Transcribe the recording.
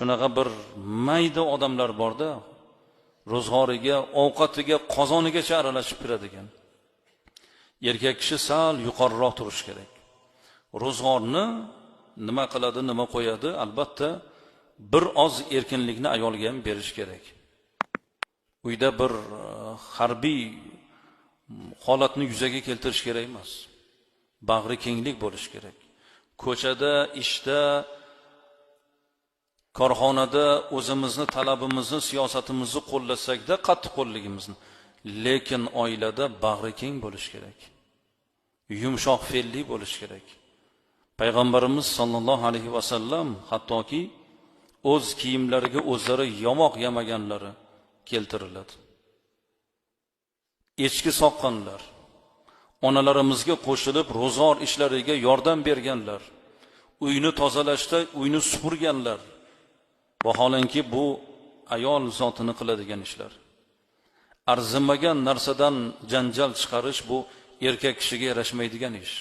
shunaqa bir mayda odamlar borda ro'zg'origa ovqatiga qozonigacha aralashib kiradigan. Erkak kishi sal yuqoriroq turishi kerak. Ro'zg'orni nima qiladi nima qo'yadi albatta bir oz erkinlikni ayolga ham berish kerak. Uyda bir e, harbiy holatni yuzaga keltirish kerak emas. Bag'ri kenglik bo'lishi kerak. Ko'chada ishda korxonada o'zimizni talabimizni siyosatimizni qo'llasakda qattiqqo'lligimizni lekin oilada bag'ri keng bo'lishi kerak. Yumshoq fe'lli bo'lishi kerak. Payg'ambarimiz sollallohu alayhi vasallam hattoki o'z kiyimlariga o'zlari yamoq yamaganlari keltiriladi. Echki soqqanlar onalarimizga qo'shilib ro'zg'or ishlariga yordam berganlar uyni tozalashda uyni supurganlar vaholanki bu ayol zotini qiladigan ishlar. Arzimagan narsadan janjal chiqarish bu erkak kishiga yarashmaydigan ish.